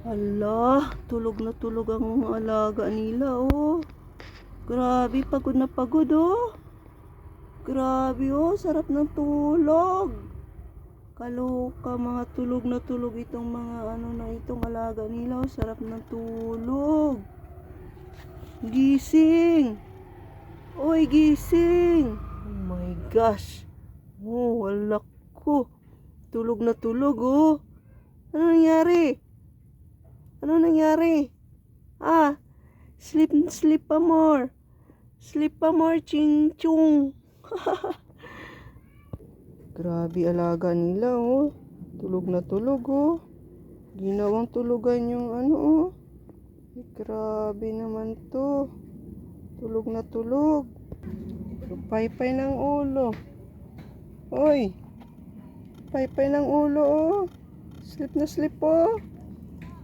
Hala, tulog na tulog ang alaga nila, oh. Grabe, pagod na pagod, oh. Grabe, oh. Sarap ng tulog. Kaloka, mga tulog na tulog itong mga ano na itong alaga nila, oh. Sarap ng tulog. Gising. Oy, gising. Oh my gosh. Oh, wala ko. Tulog na tulog, oh. Ano nangyari? Ano nangyari? Ah, sleep, sleep pa more. Sleep pa more, ching chung. Grabe alaga nila, oh. Tulog na tulog, oh. Ginawang tulugan yung ano, oh. Grabe naman to. Tulog na tulog. Paypay ng ulo. Oy. Paypay ng ulo, oh. Sleep na sleep, oh.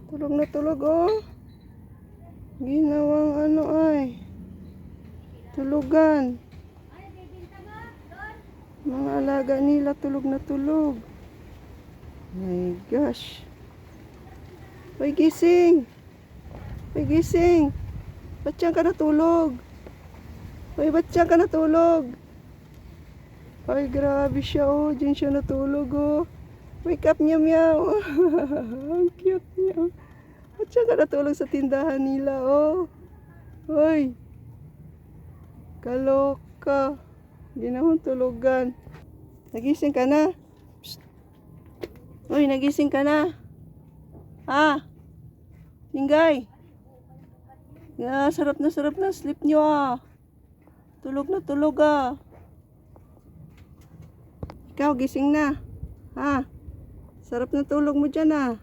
Tulog na tulog, oh. Ginawang ano ay. Tulugan. Mga alaga nila tulog na tulog. My gosh. Hoy, gising. Hoy, gising. Ba't ka natulog? Hoy, ba't ka natulog? Ay, grabe siya, oh. Diyan siya natulog, oh. Wake up, meow meow. Ang cute niya. Ba't siya ka natulog sa tindahan nila, oh? Hoy. Kaloka. Ginawang tulugan. Nagising ka na? Hoy, nagising ka na? Ha? Singgay. Yeah, sarap na sarap na sleep nyo ah. Tulog na tulog ah. Ikaw, gising na. Ha? Sarap na tulog mo dyan ah.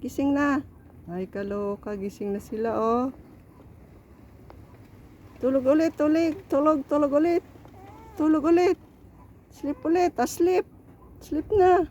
Gising na. Ay, kaloka. Gising na sila oh. Tulog ulit, tulog, tulog, tulog ulit. Tulog ulit. Sleep ulit, ah, sleep. Sleep na.